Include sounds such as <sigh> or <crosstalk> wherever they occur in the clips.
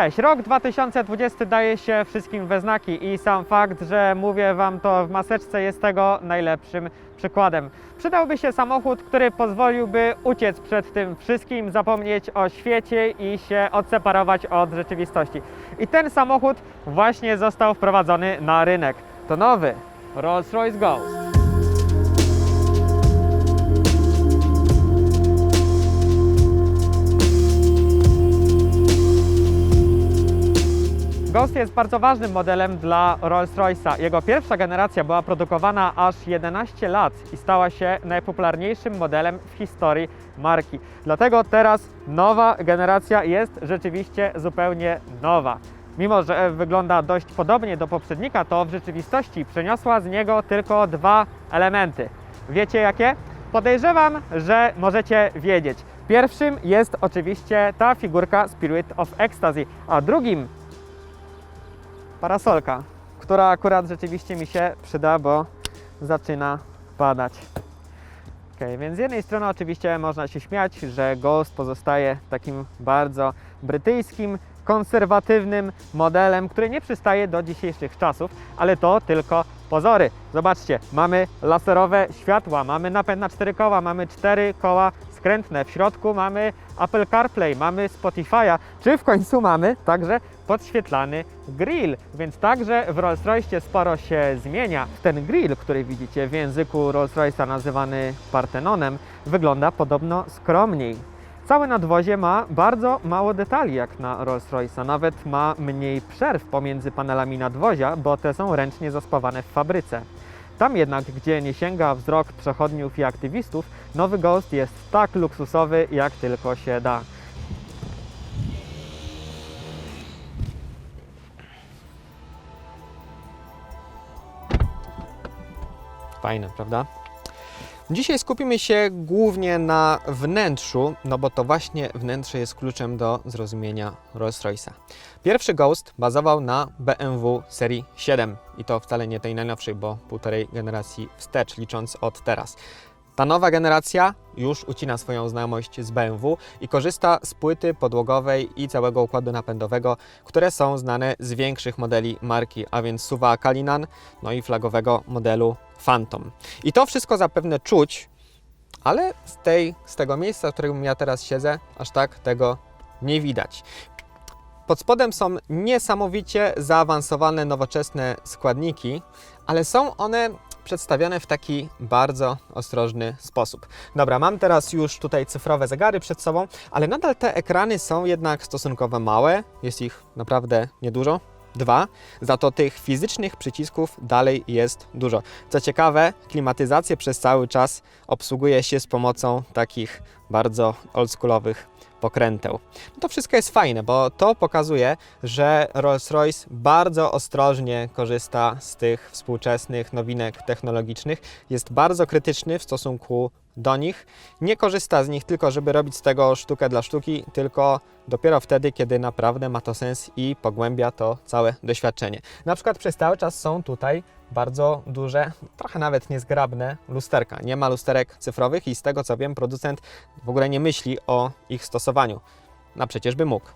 Cześć, rok 2020 daje się wszystkim we znaki i sam fakt, że mówię Wam to w maseczce jest tego najlepszym przykładem. Przydałby się samochód, który pozwoliłby uciec przed tym wszystkim, zapomnieć o świecie i się odseparować od rzeczywistości. I ten samochód właśnie został wprowadzony na rynek. To nowy Rolls-Royce Ghost. Ghost jest bardzo ważnym modelem dla Rolls-Royce'a. Jego pierwsza generacja była produkowana aż 11 lat i stała się najpopularniejszym modelem w historii marki. Dlatego teraz nowa generacja jest rzeczywiście zupełnie nowa. Mimo, że wygląda dość podobnie do poprzednika, to w rzeczywistości przeniosła z niego tylko dwa elementy. Wiecie jakie? Podejrzewam, że możecie wiedzieć. Pierwszym jest oczywiście ta figurka Spirit of Ecstasy, a drugim parasolka, która akurat rzeczywiście mi się przyda, bo zaczyna padać. Ok, więc z jednej strony oczywiście można się śmiać, że Ghost pozostaje takim bardzo brytyjskim, konserwatywnym modelem, który nie przystaje do dzisiejszych czasów, ale to tylko pozory. Zobaczcie, mamy laserowe światła, mamy napęd na cztery koła, mamy cztery koła skrętne, w środku mamy Apple CarPlay, mamy Spotify'a, czy w końcu mamy także podświetlany grill, więc także w Rolls-Royce sporo się zmienia. Ten grill, który widzicie w języku Rolls-Royce'a nazywany Partenonem, wygląda podobno skromniej. Całe nadwozie ma bardzo mało detali jak na Rolls-Royce'a, nawet ma mniej przerw pomiędzy panelami nadwozia, bo te są ręcznie zaspawane w fabryce. Tam jednak, gdzie nie sięga wzrok przechodniów i aktywistów, nowy Ghost jest tak luksusowy, jak tylko się da. Fajne, prawda? Dzisiaj skupimy się głównie na wnętrzu, no bo to właśnie wnętrze jest kluczem do zrozumienia Rolls-Royce'a. Pierwszy Ghost bazował na BMW serii 7 i to wcale nie tej najnowszej, bo półtorej generacji wstecz, licząc od teraz. Ta nowa generacja już ucina swoją znajomość z BMW i korzysta z płyty podłogowej i całego układu napędowego, które są znane z większych modeli marki, a więc suwa Kalinan, no i flagowego modelu Phantom. I to wszystko zapewne czuć, ale z, tej, z tego miejsca, w którym ja teraz siedzę, aż tak tego nie widać. Pod spodem są niesamowicie zaawansowane, nowoczesne składniki, ale są one przedstawione w taki bardzo ostrożny sposób. Dobra, mam teraz już tutaj cyfrowe zegary przed sobą, ale nadal te ekrany są jednak stosunkowo małe, jest ich naprawdę niedużo. Dwa, za to tych fizycznych przycisków dalej jest dużo. Co ciekawe, klimatyzację przez cały czas obsługuje się z pomocą takich bardzo oldschoolowych pokręteł. No to wszystko jest fajne, bo to pokazuje, że Rolls-Royce bardzo ostrożnie korzysta z tych współczesnych nowinek technologicznych, jest bardzo krytyczny w stosunku do nich, nie korzysta z nich tylko, żeby robić z tego sztukę dla sztuki, tylko dopiero wtedy, kiedy naprawdę ma to sens i pogłębia to całe doświadczenie. Na przykład przez cały czas są tutaj bardzo duże, trochę nawet niezgrabne lusterka. Nie ma lusterek cyfrowych i z tego co wiem, producent w ogóle nie myśli o ich stosowaniu. No przecież by mógł,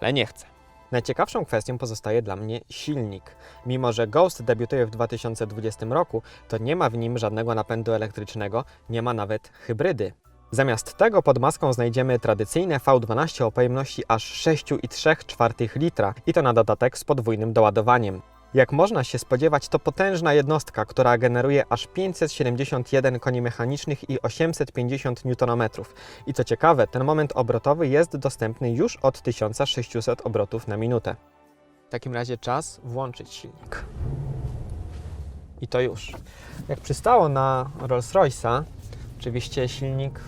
ale nie chce. Najciekawszą kwestią pozostaje dla mnie silnik. Mimo, że Ghost debiutuje w 2020 roku, to nie ma w nim żadnego napędu elektrycznego, nie ma nawet hybrydy. Zamiast tego pod maską znajdziemy tradycyjne V12 o pojemności aż 6,3 litra i to na dodatek z podwójnym doładowaniem. Jak można się spodziewać, to potężna jednostka, która generuje aż 571 koni mechanicznych i 850 Nm. I co ciekawe, ten moment obrotowy jest dostępny już od 1600 obrotów na minutę. W takim razie czas włączyć silnik. I to już. Jak przystało na Rolls-Royce'a, oczywiście silnik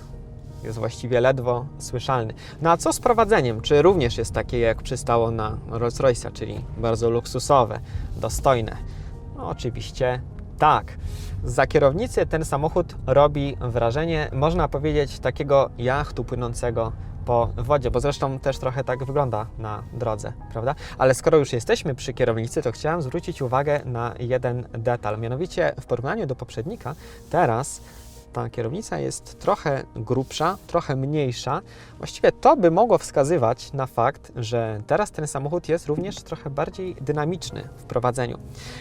jest właściwie ledwo słyszalny. No a co z prowadzeniem? Czy również jest takie jak przystało na Rolls-Royce'a, czyli bardzo luksusowe, dostojne? No oczywiście tak. Za kierownicy ten samochód robi wrażenie, można powiedzieć, takiego jachtu płynącego po wodzie, bo zresztą też trochę tak wygląda na drodze, prawda? Ale skoro już jesteśmy przy kierownicy, to chciałem zwrócić uwagę na jeden detal. Mianowicie w porównaniu do poprzednika, teraz ta kierownica jest trochę grubsza, trochę mniejsza. Właściwie to by mogło wskazywać na fakt, że teraz ten samochód jest również trochę bardziej dynamiczny w prowadzeniu.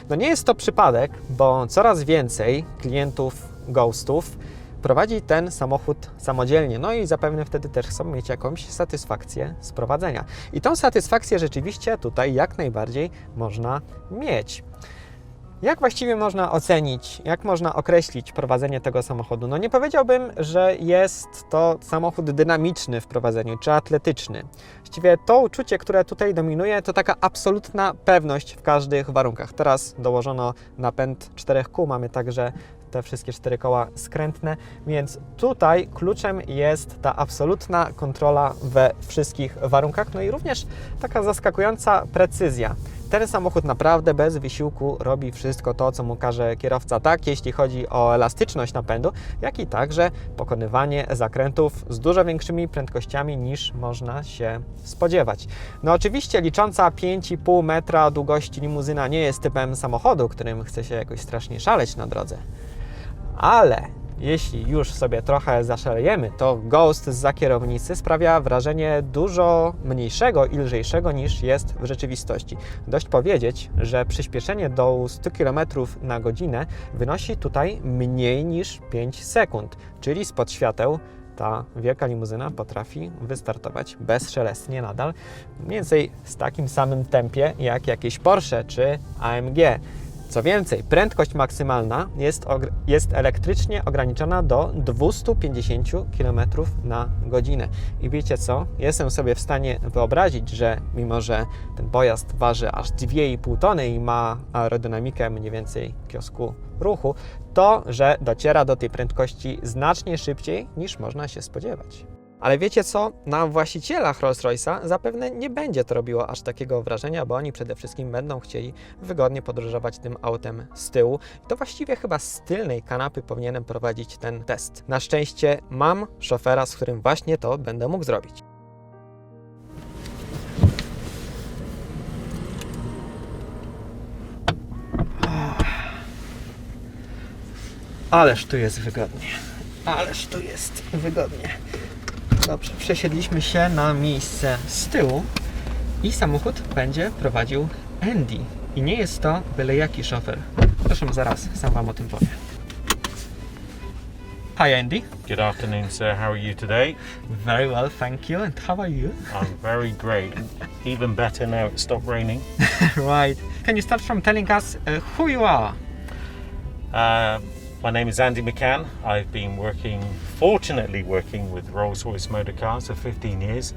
No nie jest to przypadek, bo coraz więcej klientów Ghostów prowadzi ten samochód samodzielnie, no i zapewne wtedy też chcą mieć jakąś satysfakcję z prowadzenia. I tą satysfakcję rzeczywiście tutaj jak najbardziej można mieć. Jak właściwie można ocenić, jak można określić prowadzenie tego samochodu? No nie powiedziałbym, że jest to samochód dynamiczny w prowadzeniu czy atletyczny. Właściwie to uczucie, które tutaj dominuje, to taka absolutna pewność w każdych warunkach. Teraz dołożono napęd czterech kół, mamy także te wszystkie cztery koła skrętne, więc tutaj kluczem jest ta absolutna kontrola we wszystkich warunkach, no i również taka zaskakująca precyzja. Ten samochód naprawdę bez wysiłku robi wszystko to, co mu każe kierowca, tak jeśli chodzi o elastyczność napędu, jak i także pokonywanie zakrętów z dużo większymi prędkościami niż można się spodziewać. No oczywiście licząca 5,5 metra długości limuzyna nie jest typem samochodu, którym chce się jakoś strasznie szaleć na drodze. Ale jeśli już sobie trochę zaszalejemy, to Ghost z kierownicy sprawia wrażenie dużo mniejszego i lżejszego niż jest w rzeczywistości. Dość powiedzieć, że przyspieszenie do 100 km na godzinę wynosi tutaj mniej niż 5 sekund, czyli spod świateł ta wielka limuzyna potrafi wystartować bezszelestnie nadal, mniej więcej z takim samym tempie jak jakieś Porsche czy AMG. Co więcej, prędkość maksymalna jest, jest elektrycznie ograniczona do 250 km na godzinę. I wiecie co? Jestem sobie w stanie wyobrazić, że mimo, że ten pojazd waży aż 2,5 tony i ma aerodynamikę mniej więcej kiosku ruchu, to, że dociera do tej prędkości znacznie szybciej niż można się spodziewać. Ale wiecie co? Na właścicielach Rolls-Royce'a zapewne nie będzie to robiło aż takiego wrażenia, bo oni przede wszystkim będą chcieli wygodnie podróżować tym autem z tyłu. I to właściwie chyba z tylnej kanapy powinienem prowadzić ten test. Na szczęście mam szofera, z którym właśnie to będę mógł zrobić. Ależ tu jest wygodnie. Ależ tu jest wygodnie. Dobrze, przesiedliśmy się na miejsce z tyłu i samochód będzie prowadził Andy. I nie jest to byle jaki szofer. Zresztą zaraz sam Wam o tym powiem. Hi Andy. Good afternoon, sir. How are you today? Very well, thank you. And how are you? I'm very great. Even better now it stopped raining. <laughs> right. Can you start from telling us uh, who you are? Uh, my name is Andy McCann. I've been working, fortunately, working with Rolls Royce Motor Cars for 15 years,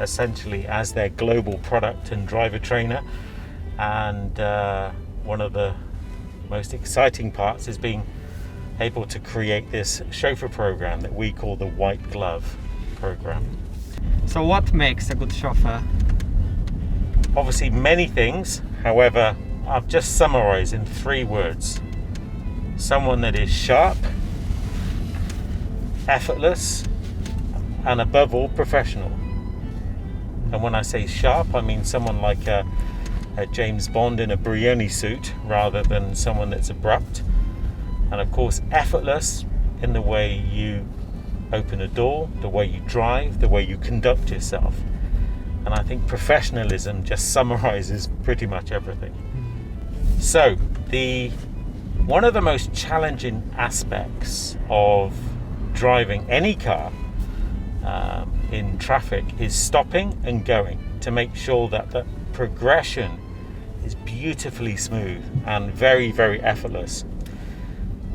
essentially as their global product and driver trainer. And uh, one of the most exciting parts is being able to create this chauffeur program that we call the White Glove program. So, what makes a good chauffeur? Obviously, many things. However, I've just summarized in three words someone that is sharp, effortless, and above all, professional. And when I say sharp, I mean someone like a, a James Bond in a Brioni suit rather than someone that's abrupt. And of course, effortless in the way you open a door, the way you drive, the way you conduct yourself. And I think professionalism just summarizes pretty much everything. So, the one of the most challenging aspects of driving any car um, in traffic is stopping and going to make sure that the progression is beautifully smooth and very, very effortless.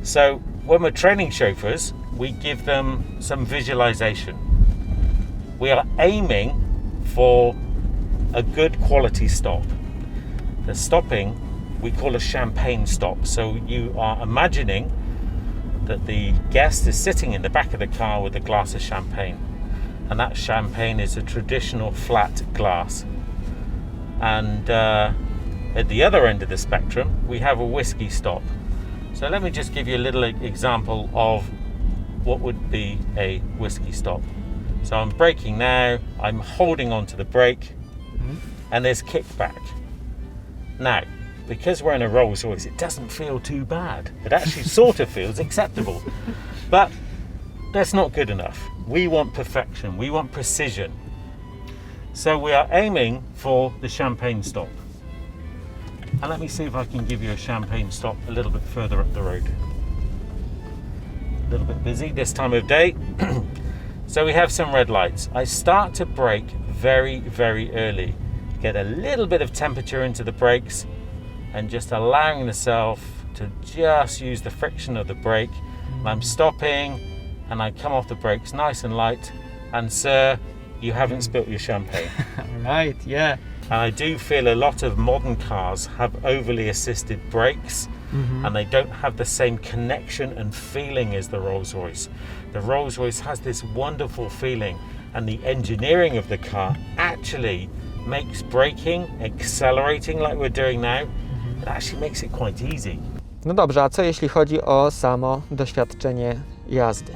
So, when we're training chauffeurs, we give them some visualization. We are aiming for a good quality stop. The stopping we call a champagne stop. So you are imagining that the guest is sitting in the back of the car with a glass of champagne, and that champagne is a traditional flat glass. And uh, at the other end of the spectrum, we have a whiskey stop. So let me just give you a little example of what would be a whiskey stop. So I'm braking now, I'm holding on to the brake, mm-hmm. and there's kickback. Now, because we're in a Rolls Royce, it doesn't feel too bad. It actually sort of feels <laughs> acceptable. But that's not good enough. We want perfection, we want precision. So we are aiming for the champagne stop. And let me see if I can give you a champagne stop a little bit further up the road. A little bit busy this time of day. <clears throat> so we have some red lights. I start to brake very, very early. Get a little bit of temperature into the brakes and just allowing myself to just use the friction of the brake. And I'm stopping and I come off the brakes nice and light. And sir, you haven't spilt your champagne. <laughs> Right, yeah. And I do feel a lot of modern cars have overly assisted brakes mm-hmm. and they don't have the same connection and feeling as the Rolls Royce. The Rolls Royce has this wonderful feeling, and the engineering of the car actually makes braking, accelerating like we're doing now, actually makes it quite easy. No dobrze, a co jeśli chodzi o samo doświadczenie jazdy?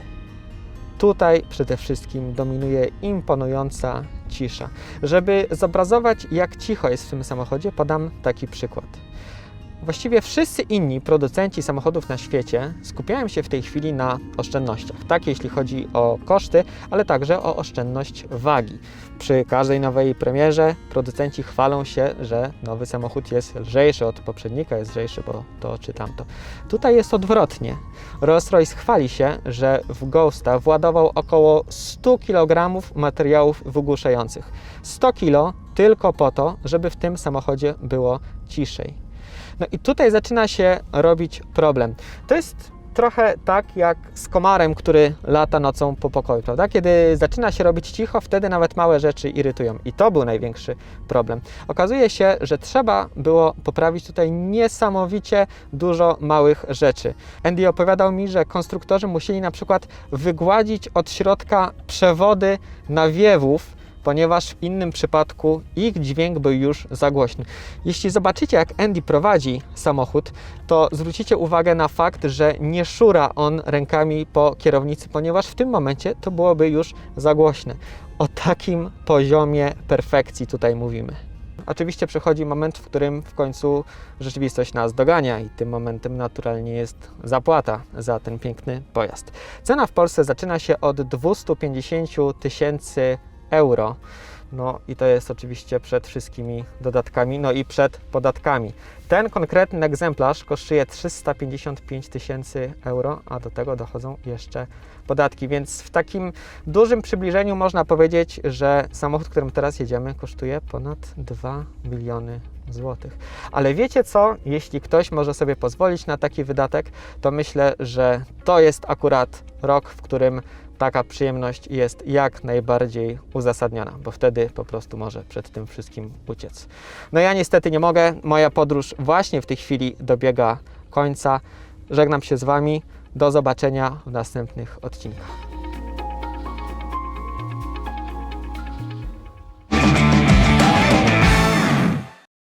Tutaj przede wszystkim dominuje imponująca cisza. Żeby zobrazować, jak cicho jest w tym samochodzie, podam taki przykład. Właściwie wszyscy inni producenci samochodów na świecie skupiają się w tej chwili na oszczędnościach. Tak, jeśli chodzi o koszty, ale także o oszczędność wagi. Przy każdej nowej premierze producenci chwalą się, że nowy samochód jest lżejszy od poprzednika, jest lżejszy, bo to czy tamto. Tutaj jest odwrotnie. Rolls-Royce chwali się, że w Ghosta władował około 100 kg materiałów wygłuszających. 100 kg tylko po to, żeby w tym samochodzie było ciszej. No i tutaj zaczyna się robić problem. To jest trochę tak jak z komarem, który lata nocą po pokoju, prawda? Kiedy zaczyna się robić cicho, wtedy nawet małe rzeczy irytują. I to był największy problem. Okazuje się, że trzeba było poprawić tutaj niesamowicie dużo małych rzeczy. Andy opowiadał mi, że konstruktorzy musieli na przykład wygładzić od środka przewody nawiewów, ponieważ w innym przypadku ich dźwięk był już za głośny. Jeśli zobaczycie, jak Andy prowadzi samochód, to zwrócicie uwagę na fakt, że nie szura on rękami po kierownicy, ponieważ w tym momencie to byłoby już za głośne. O takim poziomie perfekcji tutaj mówimy. Oczywiście przychodzi moment, w którym w końcu rzeczywistość nas dogania i tym momentem naturalnie jest zapłata za ten piękny pojazd. Cena w Polsce zaczyna się od 250 tysięcy euro. No i to jest oczywiście przed wszystkimi dodatkami, no i przed podatkami. Ten konkretny egzemplarz kosztuje 355 tysięcy euro, a do tego dochodzą jeszcze podatki, więc w takim dużym przybliżeniu można powiedzieć, że samochód, którym teraz jedziemy, kosztuje ponad 2 miliony złotych. Ale wiecie co? Jeśli ktoś może sobie pozwolić na taki wydatek, to myślę, że to jest akurat rok, w którym taka przyjemność jest jak najbardziej uzasadniona, bo wtedy po prostu może przed tym wszystkim uciec. No ja niestety nie mogę, moja podróż właśnie w tej chwili dobiega końca. Żegnam się z Wami, do zobaczenia w następnych odcinkach.